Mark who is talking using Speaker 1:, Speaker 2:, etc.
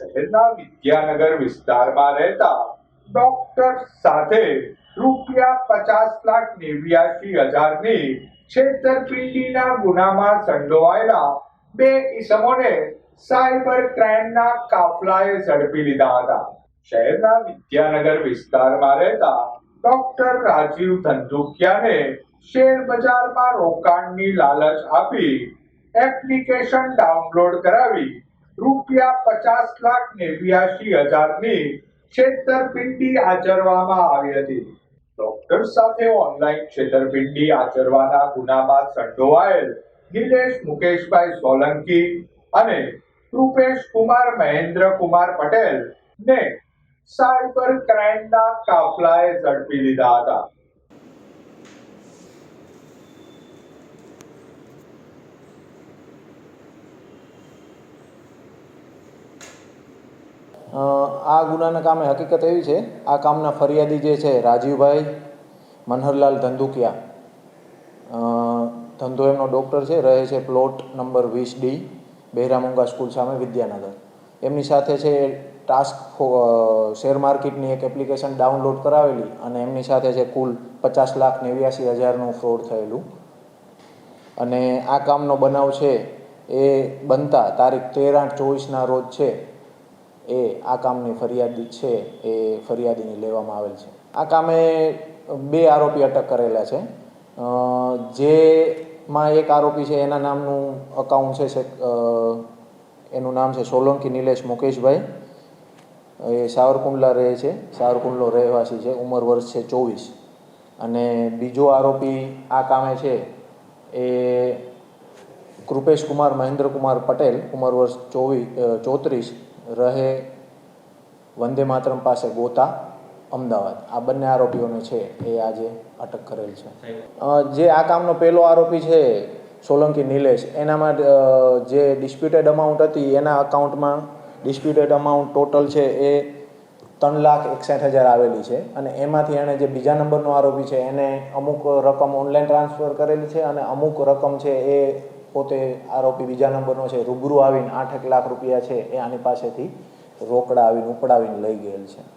Speaker 1: શહેરના વિદ્યાનગર વિસ્તારમાં રહેતા ડોક્ટર સાથે રૂપિયા પચાસ લાખ નેવ્યાસી હજારની છેતરપિંડીના ગુનામાં સંડોવાયેલા બે ઈસમોને સાયબર ક્રાઇમના કાફલાએ ઝડપી લીધા હતા. શહેરના વિદ્યાનગર વિસ્તારમાં રહેતા ડોક્ટર રાજીવ ધંધુકિયાને શેર બજારમાં રોકાણની લાલચ આપી એપ્લિકેશન ડાઉનલોડ કરાવી રૂપિયા પચાસ લાખ નેવ્યાસી હજારની છેતરપિંડી આચરવામાં આવી હતી. ડોક્ટર સાથે ઓનલાઈન છેતરપિંડી આચરવાના ગુનામાં સંડોવાયેલ નિલેશ મુકેશભાઈ સોલંકી અને રૂપેશ કુમાર મહેન્દ્ર કુમાર પટેલ ને સાયબર ક્રાઇમના કાફલાએ ઝડપી લીધા હતા.
Speaker 2: આ ગુનાના કામે હકીકત એવી છે, આ કામના ફરિયાદી જે છે, રાજીવભાઈ મનહરલાલ ધંધુકિયા. ધંધો એમનો ડૉક્ટર છે, રહે છે પ્લોટ નંબર વીસ ડી બહેરામુંગા સ્કૂલ સામે વિદ્યાનગર. એમની સાથે છે ટાસ્ક શેર માર્કેટની એક એપ્લિકેશન ડાઉનલોડ કરાવેલી અને એમની સાથે છે કુલ પચાસ લાખ નેવ્યાસી હજારનું ફ્રોડ થયેલું. અને આ કામનો બનાવ છે એ બનતા તારીખ તેર આઠ ચોવીસના રોજ છે. એ આ કામની ફરિયાદ છે, એ ફરિયાદીની લેવામાં આવેલ છે. આ કામે બે આરોપી અટક કરેલા છે. જેમાં એક આરોપી છે, એના નામનું અકાઉન્ટ છે એનું નામ છે સોલંકી નિલેશ મુકેશભાઈ. એ સાવરકુંડલા રહે છે, સાવરકુંડલો રહેવાસી છે, ઉંમર વર્ષ છે ચોવીસ. અને બીજો આરોપી આ કામે છે, એ કૃપેશ કુમાર મહેન્દ્રકુમાર પટેલ, ઉંમર વર્ષ ચોવીસ ચોત્રીસ. રહે વંદે માતરમ પાસે ગોતા, અમદાવાદ. આ બંને આરોપીઓને છે એ આજે અટક કરેલ છે. જે આ કામનો પહેલો આરોપી છે સોલંકી નિલેશ, એનામાં જે ડિસ્પ્યુટેડ અમાઉન્ટ હતી, એના અકાઉન્ટમાં ડિસ્પ્યુટેડ અમાઉન્ટ ટોટલ છે એ ત્રણ લાખ એકસઠ હજાર આવેલી છે. અને એમાંથી એણે જે બીજા નંબરનો આરોપી છે, એને અમુક રકમ ઓનલાઈન ટ્રાન્સફર કરેલી છે અને અમુક રકમ છે એ પોતે આરોપી બીજા નંબરનો છે, રૂબરૂ આવીને આઠેક લાખ રૂપિયા છે એ આની પાસેથી રોકડા આવીને ઉપડાવીને લઈ ગયેલ છે.